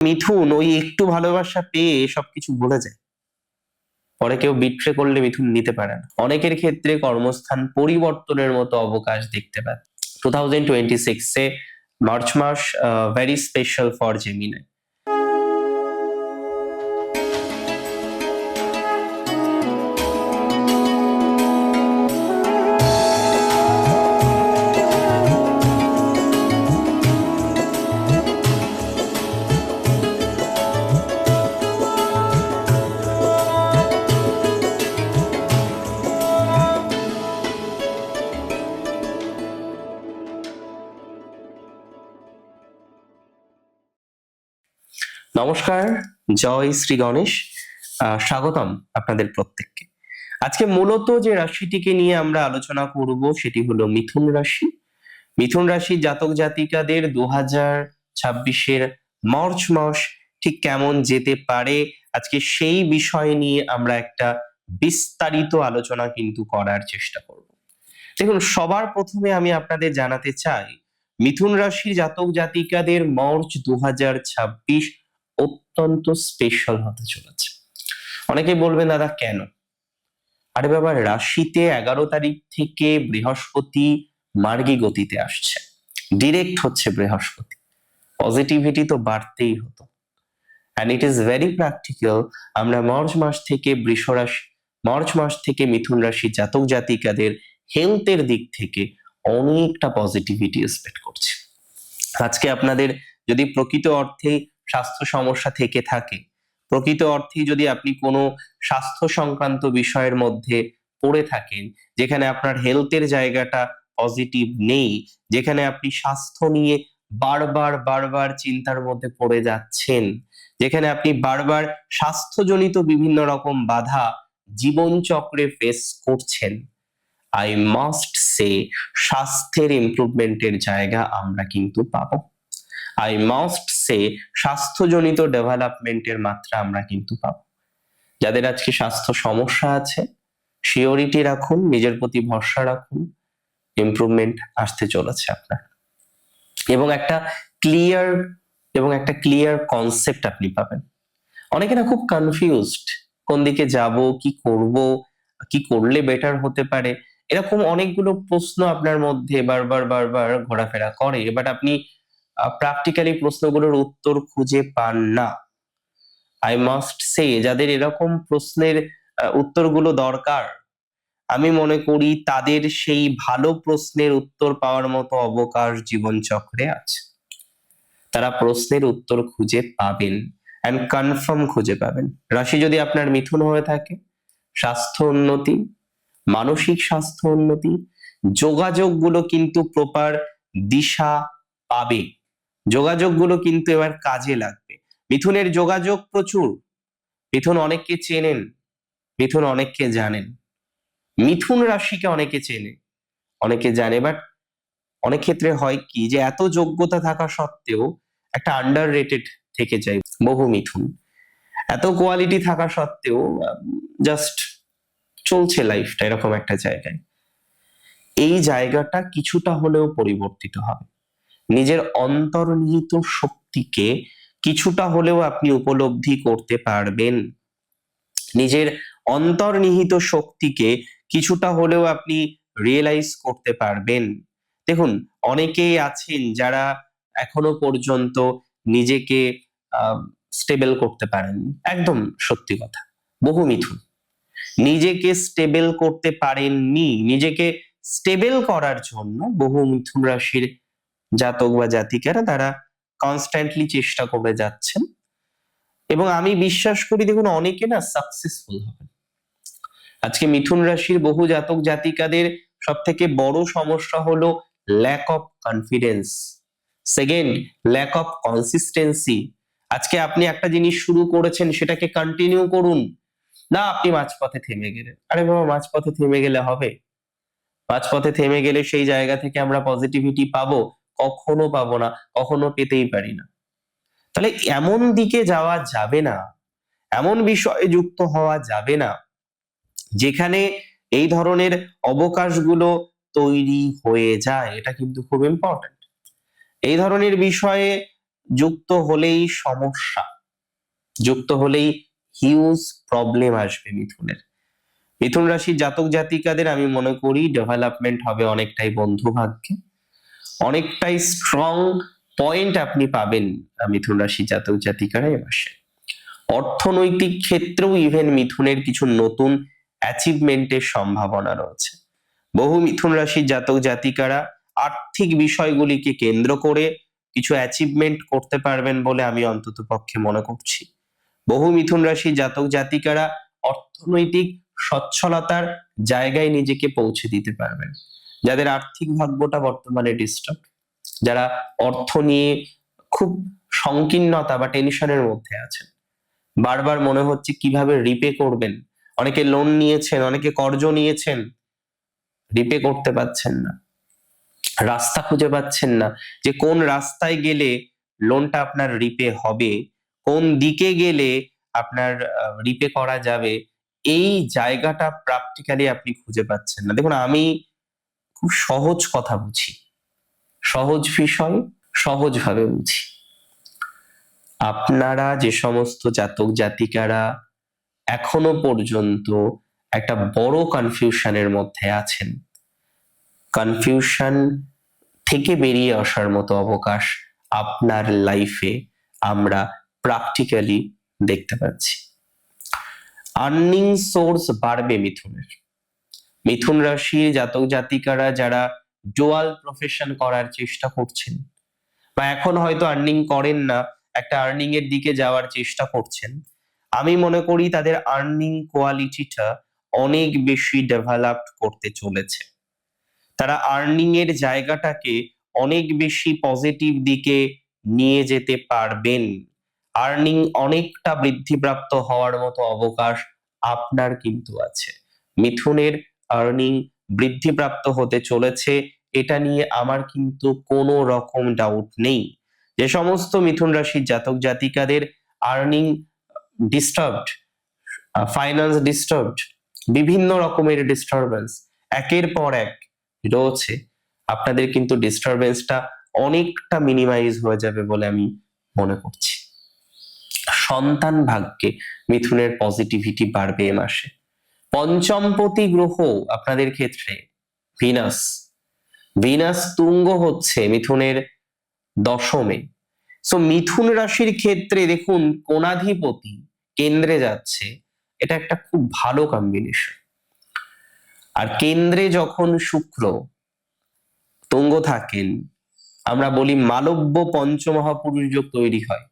মিথুন ওই একটু ভালোবাসা পেয়ে সবকিছু ভুলে যায়। পরে কেউ বিট্রে করলে মিথুন নিতে পারে না। অনেকের ক্ষেত্রে কর্মস্থান পরিবর্তনের মতো অবকাশ দেখতে পায়। টু থাউজেন্ড টোয়েন্টি সিক্সে মার্চ মাস ভেরি স্পেশাল ফর জেমিনাই নমস্কার, জয় শ্রী গণেশ। স্বাগতম আপনাদের প্রত্যেককে। আজকে মূলত যে রাশিটিকে নিয়ে আমরা আলোচনা করব সেটি হলো মিথুন রাশি। মিথুন রাশি জাতক জাতিকাদের দু হাজার ছাব্বিশের মার্চ মাস ঠিক কেমন যেতে পারে? আজকে সেই বিষয় নিয়ে আমরা একটা বিস্তারিত আলোচনা কিন্তু করার চেষ্টা করব। দেখুন, সবার প্রথমে আমি আপনাদের জানাতে চাই, মিথুন রাশির জাতক জাতিকাদের মার্চ দু হাজার ছাব্বিশ অত্যন্ত স্পেশাল হতে চলেছে। অনেকে বলবেন দাদা, কেন? আরে বাবা, রাশিতে এগারো তারিখ থেকে বৃহস্পতি মার্গী গতিতে আসছে। ডিরেক্ট হচ্ছে বৃহস্পতি। পজিটিভিটি তো বাড়তেই হতো। And it is very practical আমরা মার্চ মাস থেকে বৃষ রাশি, মার্চ মাস থেকে মিথুন রাশি জাতক জাতিকাদের হেলথের দিক থেকে অনেকটা পজিটিভিটি এক্সপেক্ট করছি। আজকে আপনাদের যদি প্রকৃত অর্থে স্বাস্থ্য সমস্যা থেকে থাকে। প্রকৃত অর্থে যদি আপনি কোনো স্বাস্থ্য সংক্রান্ত বিষয়ের মধ্যে পড়ে থাকেন, যেখানে আপনার হেলথের জায়গাটা পজিটিভ নেই, যেখানে আপনি স্বাস্থ্য নিয়ে বারবার বারবার চিন্তার মধ্যে পড়ে যাচ্ছেন, যেখানে আপনি বারবার স্বাস্থ্যজনিত বিভিন্ন রকম বাধা জীবন চক্রে ফেস করছেন আই মাস্ট সে স্বাস্থ্যের ইমপ্রুভমেন্টের জায়গা আমরা কিন্তু পাবো। আই মাস্ট সে স্বাস্থ্যজনিত ডেভেলপমেন্টের মাত্রা আমরা কিন্তু পাব। যাদের আজকে স্বাস্থ্য সমস্যা আছে সিওরিটি রাখুন, নিজের প্রতি ভরসা রাখুন ইমপ্রুভমেন্ট আসতে চলেছে আপনার। এবং একটা ক্লিয়ার এবং একটা ক্লিয়ার কনসেপ্ট আপনি পাবেন। অনেকে না খুব কনফিউজড কোন দিকে যাব, কি করব, কি করলে বেটার হতে পারে, এরকম অনেকগুলো প্রশ্ন আপনার মধ্যে বারবার বারবার ঘোরাফেরা করে বাট আপনি প্র্যাকটিক্যালি প্রশ্নগুলোর উত্তর খুঁজে পান না। আই মাস্ট সে যাদের এরকম প্রশ্নের উত্তরগুলো দরকার, আমি মনে করি তাদের সেই ভালো প্রশ্নের উত্তর পাওয়ার মতো অবকাশ জীবন চক্রে আছে। তারা প্রশ্নের উত্তর খুঁজে পাবেন অ্যান্ড কনফার্ম খুঁজে পাবেন। রাশি যদি আপনার মিথুন হয়ে থাকে, স্বাস্থ্য উন্নতি, মানসিক স্বাস্থ্য উন্নতি, যোগাযোগগুলো কিন্তু প্রপার দিশা পাবে। যোগাযোগগুলো কিন্তু এবার কাজে লাগবে। মিথুনের যোগাযোগ প্রচুর। মিথুন অনেককে চেনেন। মিথুন অনেককে জানেন। মিথুন রাশিকে অনেকে চেনে। অনেকে জানে বাট অনেক ক্ষেত্রে হয় কি যে এত যোগ্যতা থাকা সত্ত্বেও একটা আন্ডার রেটেড থেকে যায় বহু মিথুন। এত কোয়ালিটি থাকা সত্ত্বেও জাস্ট চলছে লাইফটা এরকম একটা জায়গায়। এই জায়গাটা কিছুটা হলেও পরিবর্তিত হবে। নিজের অন্তর্নিহিত শক্তিকে কিছুটা হলেও আপনি উপলব্ধি করতে পারবেন। নিজের অন্তর্নিহিত শক্তিকে কিছুটা হলেও আপনি রিয়েলাইজ করতে পারবেন। দেখুন, অনেকেই আছেন যারা এখনও পর্যন্ত নিজেকে স্টেবল করতে পারেন। একদম সত্যি কথা। বহু মিথুন। নিজেকে স্টেবল করতে পারেননি। নিজেকে স্টেবল করার জন্য বহু মিথুন রাশির জাতক বা জাতিকারা তারা কনস্ট্যান্টলি চেষ্টা করে যাচ্ছেন। এবং আমি বিশ্বাস করি, দেখুন, অনেকে না সাকসেসফুল হবেন। আজকে মিথুন রাশির বহু জাতক জাতিকাদের সব থেকে বড় সমস্যা হলো lack of confidence second lack of consistency আজকে আপনি একটা জিনিস শুরু করেছেন, সেটাকে কন্টিনিউ করুন। না, আপনি মাঝপথে থেমে গেলেন। আরে বাবা, মাঝপথে থেমে গেলে হবে? মাঝপথে থেমে গেলে সেই জায়গা থেকে আমরা পজিটিভিটি পাবো। কখনো পাবো না, কখনো পেতেই পারি না। তাহলে এমন দিকে যাওয়া যাবে না, এমন বিষয়ে যুক্ত হওয়া যাবে না, যেখানে এই ধরনের অবকাশগুলো তৈরি হয়ে যায়। এটা কিন্তু খুব ইম্পর্টেন্ট এই ধরনের বিষয়ে যুক্ত হলেই সমস্যা, যুক্ত হলেই হিউজ প্রবলেম আসবে মিথুনের। মিথুন রাশির জাতক জাতিকাদের আমি মনে করি ডেভেলপমেন্ট হবে অনেকটাই বন্ধু ভাগ্যে অনেকটাই স্ট্রং পয়েন্ট আপনি পাবেন মিথুন রাশি জাতক জাতিকারা এ অর্থনৈতিক ক্ষেত্রেও ইভেন মিথুনের কিছু নতুন অ্যাচিভমেন্টের সম্ভাবনা রয়েছে। বহু মিথুন রাশির জাতক জাতিকারা আর্থিক বিষয়গুলিকে কেন্দ্র করে কিছু অ্যাচিভমেন্ট করতে পারবেন বলে আমি অন্তত পক্ষে মনে করছি। বহু মিথুন রাশির জাতক জাতিকারা অর্থনৈতিক সচ্ছলতার জায়গায় নিজেকে পৌঁছে দিতে পারবেন। যাদের আর্থিক ভাগ্যটা বর্তমানে ডিস্টার্ব যারা অর্থ নিয়ে খুব সংকীর্ণতা বা টেনশনের মধ্যে আছেন। বারবার মনে হচ্ছে কীভাবে রিপে করবেন? অনেকে লোন নিয়েছেন, অনেকে কর্জ নিয়েছেন রিপে করতে পারছেন না। রাস্তা খুঁজে পাচ্ছেন না যে কোন রাস্তায় গেলে লোনটা আপনার রিপে হবে, কোন দিকে গেলে আপনার রিপে করা যাবে, এই জায়গাটা প্র্যাকটিক্যালি আপনি খুঁজে পাচ্ছেন না। দেখুন, আমি খুব সহজ কথা বুঝি। সহজ বিষয় সহজভাবে বুঝি। আপনারা যে সমস্ত জাতক জাতিকারা এখনও পর্যন্ত একটা বড় কনফিউশনের মধ্যে আছেন কনফিউশন থেকে বেরিয়ে আসার মতো অবকাশ আপনার লাইফে আমরা প্র্যাকটিক্যালি দেখতে পাচ্ছি। আর্নিং সোর্স বাড়বে মিথুনের। মিথুন রাশির জাতক জাতিকারা যারা ডুয়াল প্রফেশন করার চেষ্টা করছেন বা এখন হয়তো আর্নিং করেন না, একটা আর্নিং এর দিকে যাওয়ার চেষ্টা করছেন, আমি মনে করি তাদের আর্নিং কোয়ালিটিটা অনেক বেশি ডেভেলপড করতে চলেছে। তারা আর্নিং এর জায়গাটাকে অনেক বেশি পজিটিভ দিকে নিয়ে যেতে পারবেন। আর্নিং অনেকটা বৃদ্ধিপ্রাপ্ত হওয়ার মতো অবকাশ আপনার কিন্তু আছে। মিথুনের আর্নিং বৃদ্ধিপ্রাপ্ত হতে চলেছে। এটা নিয়ে আমার কিন্তু কোনো রকম ডাউট নেই। যে সমস্ত মিথুন রাশির জাতক জাতিকাদের আর্নিং ডিস্টার্বড ফাইন্যান্স ডিস্টার্বড বিভিন্ন রকমের ডিস্টারবেন্স একের পর এক রয়েছে। আপনাদের কিন্তু ডিস্টারবেন্সটা অনেকটা মিনিমাইজ হয়ে যাবে বলে আমি মনে করছি। সন্তান ভাগ্যে মিথুনের পজিটিভিটি বাড়বে এ মাসে। পঞ্চমপতি গ্রহ আপনাদের ক্ষেত্রে, ভিনাস। ভিনাস তুঙ্গ হচ্ছে মিথুনের দশমে। সো মিথুন রাশির ক্ষেত্রে দেখুন, কোণাধিপতি কেন্দ্রে যাচ্ছে। এটা একটা খুব ভালো কম্বিনেশন আর কেন্দ্রে যখন শুক্র তুঙ্গ থাকেন, আমরা বলি মালব্য পঞ্চমহাপুরুষ যোগ তৈরি হয়।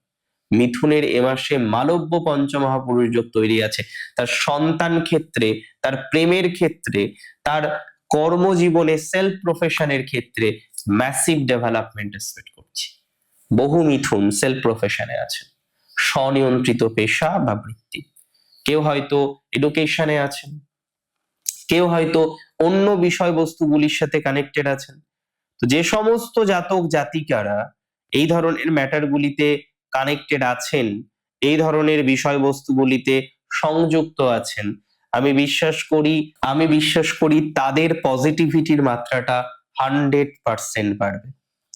মিথুনের এ মাসে মালব্য পঞ্চমহাপুরুষ যোগ তৈরি আছে। তার সন্তান ক্ষেত্রে, তার প্রেমের ক্ষেত্রে, তার কর্মজীবনে সেলফ প্রফেশনের ক্ষেত্রে ম্যাসিভ ডেভেলপমেন্ট এক্সপেক্ট করছি। বহু মিথুন সেলফ প্রফেশনে আছে। স্বনিয়ন্ত্রিত পেশা বা বৃত্তি। কেউ হয়তো এডুকেশনে আছেন। কেউ হয়তো অন্য বিষয়বস্তুগুলির সাথে কানেক্টেড আছেন। তো যে সমস্ত জাতক জাতিকারা এই ধরনের ম্যাটারগুলিতে কানেক্টেড আছেন, এই ধরনের বিষয়বস্তুগুলিতে সংযুক্ত আছেন। আমি বিশ্বাস করি, আমি বিশ্বাস করি তাদের পজিটিভিটির মাত্রাটা হান্ড্রেড পার্সেন্ট বাড়বে।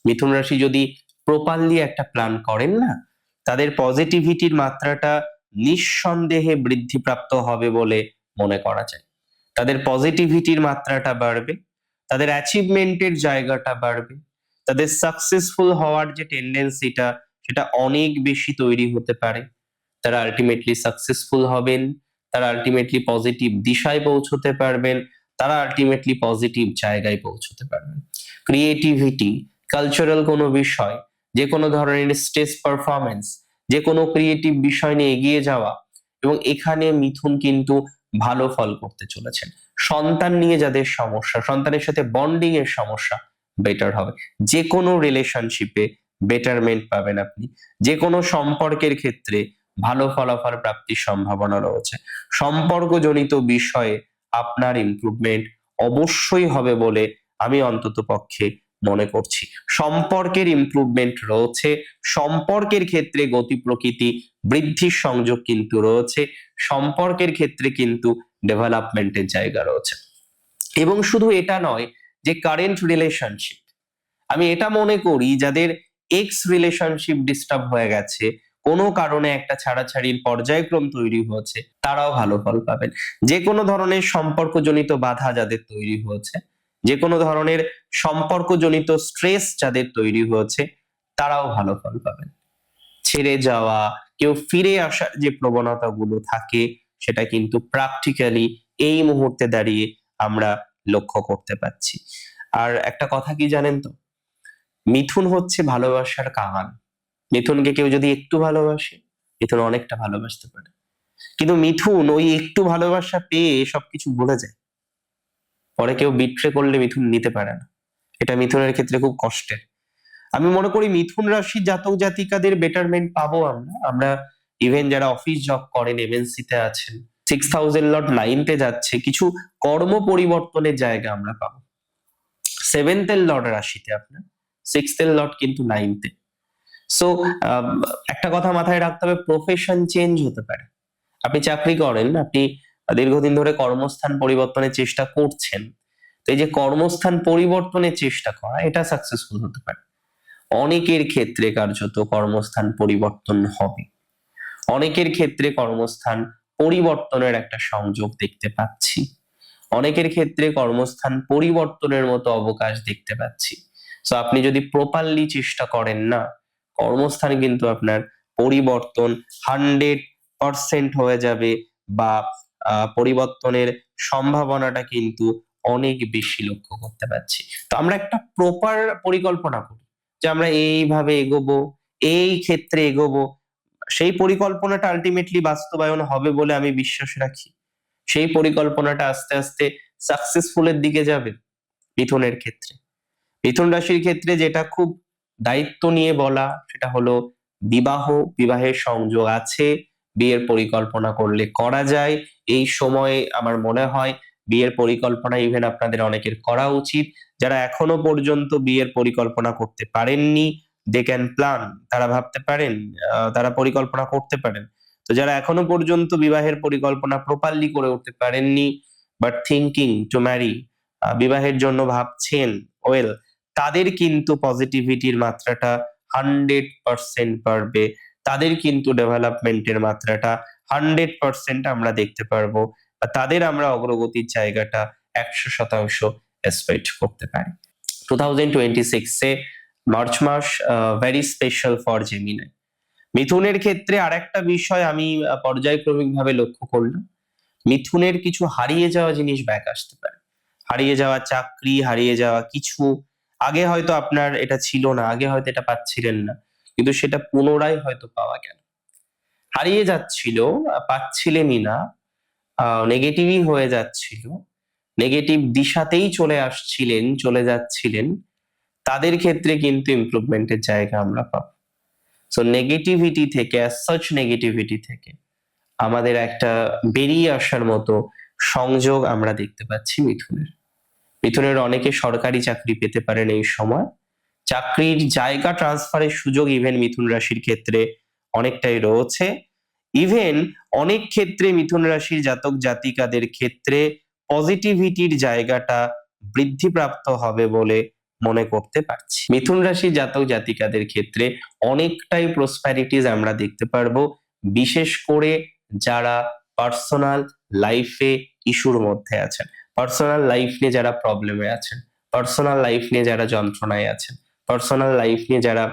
মিথুন রাশি যদি প্রপারলি একটা প্ল্যান করেন না, তাদের পজিটিভিটির মাত্রাটা নিঃসন্দেহে বৃদ্ধিপ্রাপ্ত হবে বলে মনে করা যায়। তাদের পজিটিভিটির মাত্রাটা বাড়বে, তাদের অ্যাচিভমেন্টের জায়গাটা বাড়বে, তাদের সাকসেসফুল হওয়ার যে টেন্ডেন্সিটা সেটা অনেক বেশি তৈরি হতে পারে। তারা আলটিমেটলি সাকসেসফুল হবেন, তারা আলটিমেটলি পজিটিভ দিশায় পৌঁছতে পারবেন, তারা আলটিমেটলি পজিটিভ জায়গায় পৌঁছতে পারবেন। ক্রিয়েটিভিটি কালচারাল কোনো বিষয়, যে কোনো ধরনের স্টেজ পারফরমেন্স যে কোনো ক্রিয়েটিভ বিষয় নিয়ে এগিয়ে যাওয়া এবং এখানে মিথুন কিন্তু ভালো ফল করতে চলেছেন। সন্তান নিয়ে যাদের সমস্যা, সন্তানের সাথে বন্ডিং এর সমস্যা বেটার হবে। যে কোনো রিলেশনশিপে বেটারমেন্ট পাবেন আপনি। যে কোনো সম্পর্কের ক্ষেত্রে ভালো ফলাফল প্রাপ্তির সম্ভাবনা রয়েছে। সম্পর্কজনিত বিষয়ে আপনার ইমপ্রুভমেন্ট অবশ্যই হবে বলে আমি অন্তত পক্ষে মনে করছি। সম্পর্কের ইমপ্রুভমেন্ট রয়েছে, সম্পর্কের ক্ষেত্রে গতি প্রকৃতি বৃদ্ধির সংযোগ কিন্তু রয়েছে, সম্পর্কের ক্ষেত্রে কিন্তু ডেভেলপমেন্টের জায়গা রয়েছে। এবং শুধু এটা নয় যে কারেন্ট রিলেশনশিপ আমি এটা মনে করি যাদের এক্স রিলেশনশিপ ডিস্টার্ব হয়ে গেছে, কোনো কারণে একটা ছাড়াছাড়ির পর্যায়ক্রম তৈরি হয়েছে তারাও ভালো ফল পাবেন। যে কোনো ধরনের সম্পর্কজনিত বাধা যাদের তৈরি হয়েছে যে কোনো ধরনের সম্পর্কজনিত স্ট্রেস যাদের তৈরি হয়েছে তারাও ভালো ফল পাবেন। ছেড়ে যাওয়া, কেউ ফিরে আসার যে প্রবণতাগুলো থাকে, সেটা কিন্তু প্র্যাকটিক্যালি এই মুহূর্তে দাঁড়িয়ে আমরা লক্ষ্য করতে পারছি। আর একটা কথা কি জানেন তো? মিথুন হচ্ছে ভালোবাসার কাঙাল মিথুনকে কেউ যদি একটু ভালোবাসে, মিথুন অনেকটা ভালোবাসতে পারে। কিন্তু মিথুন ওই একটু ভালোবাসা পেয়ে সবকিছু ভুলে যায়। পরে কেউ বিট্রে করলে মিথুন নিতে পারে না। এটা মিথুনের ক্ষেত্রে খুব কষ্টের। আমি মনে করি মিথুন রাশির জাতক জাতিকাদের বেটারমেন্ট পাবো আমরা। আমরা ইভেন যারা অফিস জব করেন এমএনসিতে আছেন সিক্স থাউজেন্ড লট নাইনতে যাচ্ছে, কিছু কর্ম পরিবর্তনের জায়গা আমরা পাবো। সেভেন্থের লট রাশিতে আপনার। সিক্সথের লট কিন্তু নাইনতে সো একটা কথা মাথায় রাখতে হবে প্রফেশন চেঞ্জ হতে পারে। আপনি চাকরি করেন, আপনি দীর্ঘদিন ধরে কর্মস্থান পরিবর্তনের চেষ্টা করছেন, তো এই যে কর্মস্থান পরিবর্তনের চেষ্টা করা, এটা সাকসেসফুল হতে পারে। অনেকের ক্ষেত্রে কার্যত কর্মস্থান পরিবর্তন হবে। অনেকের ক্ষেত্রে কর্মস্থান পরিবর্তনের একটা সংযোগ দেখতে পাচ্ছি। অনেকের ক্ষেত্রে কর্মস্থান পরিবর্তনের মতো অবকাশ দেখতে পাচ্ছি। সো আপনি যদি প্রপারলি চেষ্টা করেন না, কর্মস্থান কিন্তু আপনার পরিবর্তন হান্ড্রেড পার্সেন্ট হয়ে যাবে বা পরিবর্তনের সম্ভাবনাটা কিন্তু অনেক বেশি লক্ষ্য করতে পারছি। তো আমরা একটা প্রপার পরিকল্পনা করি যে আমরা এইভাবে এগোবো, এই ক্ষেত্রে এগোবো। সেই পরিকল্পনাটা আলটিমেটলি বাস্তবায়ন হবে বলে আমি বিশ্বাস রাখি। সেই পরিকল্পনাটা আস্তে আস্তে সাকসেসফুলের দিকে যাবে মিথুনের ক্ষেত্রে। মিথুন রাশির ক্ষেত্রে যেটা খুব দায়িত্ব নিয়ে বলা, সেটা হলো বিবাহ, বিবাহের সংযোগ আছে, বিয়ের পরিকল্পনা করলে করা যায়। এই সময়ে আমার মনে হয় বিয়ের পরিকল্পনা ইভেন আপনাদের অনেকের করা উচিত। যারা এখনও পর্যন্ত বিয়ের পরিকল্পনা করতে পারেননি দে ক্যান প্ল্যান তারা ভাবতে পারেন তারা পরিকল্পনা করতে পারেন। তো যারা এখনও পর্যন্ত বিবাহের পরিকল্পনা প্রপারলি করে উঠতে পারেননি বাট থিঙ্কিং টু ম্যারি বিবাহের জন্য ভাবছেন ওয়েল তাদের কিন্তু পজিটিভিটির মাত্রাটা হান্ড্রেড পার্সেন্ট বাড়বে। তাদের কিন্তু ডেভেলপমেন্টের মাত্রাটা হান্ড্রেড পার্সেন্ট আমরা দেখতে পারব বা তাদের আমরা অগ্রগতির জায়গাটা একশো শতাংশ এক্সপেক্ট করতে পারি। টু থাউজেন্ড টোয়েন্টি সিক্সে মার্চ মাস ভেরি স্পেশাল ফর জেমিনাই মিথুনের ক্ষেত্রে আরেকটা বিষয় আমি পর্যায়ক্রমিকভাবে লক্ষ্য করলাম। মিথুনের কিছু হারিয়ে যাওয়া জিনিস ব্যাক আসতে পারে। হারিয়ে যাওয়া চাকরি, হারিয়ে যাওয়া কিছু আগে হয়তো আপনার এটা ছিল না, আগে হয়তো এটা পাচ্ছিলেন না, কিন্তু সেটা পুনরায় হয়তো পাওয়া গেল। হারিয়ে যাচ্ছিল, পাচ্ছিলেনই না নেগেটিভই হয়ে যাচ্ছিল নেগেটিভ দিশাতেই চলে আসছিলেন, চলে যাচ্ছিলেন, তাদের ক্ষেত্রে কিন্তু ইমপ্রুভমেন্টের জায়গা আমরা পাবো। সো নেগেটিভিটি থেকে সাচ নেগেটিভিটি থেকে, আমাদের একটা বেরিয়ে আসার মতো সংযোগ আমরা দেখতে পাচ্ছি মিথুনের। মিথুনের অনেকে সরকারি চাকরি পেতে পারেন এই সময়। চাকরির জায়গা ট্রান্সফারের সুযোগ ইভেন মিথুন রাশির ক্ষেত্রে অনেকটাই রয়েছে। ইভেন অনেক ক্ষেত্রে মিথুন রাশির জাতক জাতিকাদের ক্ষেত্রে পজিটিভিটির জায়গাটা বৃদ্ধিপ্রাপ্ত হবে বলে মনে করতে পারছি। মিথুন রাশির জাতক জাতিকাদের ক্ষেত্রে অনেকটাই প্রসপ্যারিটিস আমরা দেখতে পারব, বিশেষ করে যারা পার্সোনাল লাইফে ইস্যুর মধ্যে আছেন। পার্সোনাল লাইফ নিয়ে যারা প্রবলেমে আছেন পার্সোনাল লাইফ নিয়ে যারা যন্ত্রণায় আছেন পার্সোনাল লাইফ নিয়ে যারা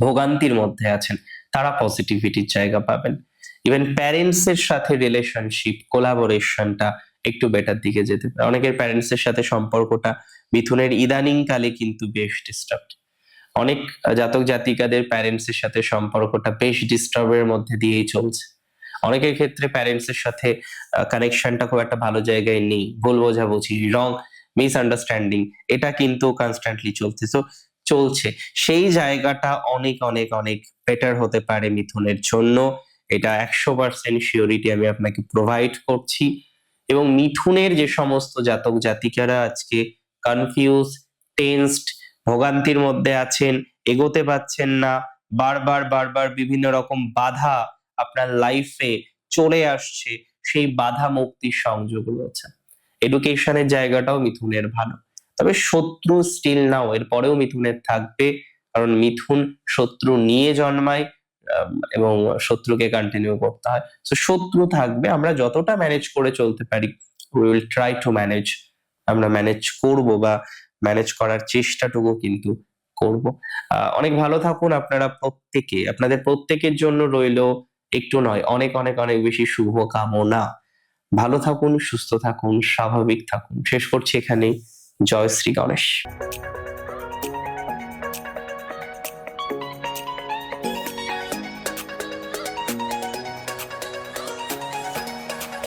ভোগান্তির মধ্যে আছেন, তারা পজিটিভিটির জায়গা পাবেন। ইভেন প্যারেন্টস এর সাথে রিলেশনশিপ কোলাবোরেশনটা একটু বেটার দিকে যেতে পারে। অনেকের প্যারেন্টস এর সাথে সম্পর্কটা মিথুনের ইদানিং কালে কিন্তু বেশ ডিস্টার্ব অনেক জাতক জাতিকাদের প্যারেন্টস এর সাথে সম্পর্কটা বেশ ডিস্টার্বের মধ্যে দিয়েই চলছে। অনেকের ক্ষেত্রে প্যারেন্টস এর সাথে কানেকশনটা খুব একটা ভালো জায়গায় নেই। ভুল বোঝাবুঝি রং মিসআন্ডারস্ট্যান্ডিং এটা কিন্তু কনস্ট্যান্টলি চলছে। সো চলছে। সেই জায়গাটা অনেক অনেক অনেক বেটার হতে পারে মিথুনের জন্য। এটা একশো পার্সেন্ট শিওরিটি আমি আপনাকে প্রোভাইড করছি। এবং মিথুনের যে সমস্ত জাতক জাতিকারা আজকে কনফিউজ টেন্সড ভোগান্তির মধ্যে আছেন, এগোতে পাচ্ছেন না, বারবার বারবার বিভিন্ন রকম বাধা আপনার লাইফে চলে আসছে, সেই বাধা মুক্তির সংযোগ রয়েছে। এডুকেশনের জায়গাটাও মিথুনের ভালো। তবে শত্রু স্টিল নাও এর পরেও মিথুনের থাকবে। কারণ মিথুন শত্রু নিয়ে জন্মায় এবং শত্রুকে কন্টিনিউ করতে হয়। তো শত্রু থাকবে। আমরা যতটা ম্যানেজ করে চলতে পারি we will try to manage আমরা ম্যানেজ করব বা ম্যানেজ করার চেষ্টাটুকু কিন্তু করব। অনেক ভালো থাকুন আপনারা প্রত্যেকে। আপনাদের প্রত্যেকের জন্য রইল একটু নয়, অনেক অনেক অনেক বেশি শুভ কামনা। ভালো থাকুন, সুস্থ থাকুন, স্বাভাবিক থাকুন। শেষ করছি এখানে জয় শ্রী গণেশ।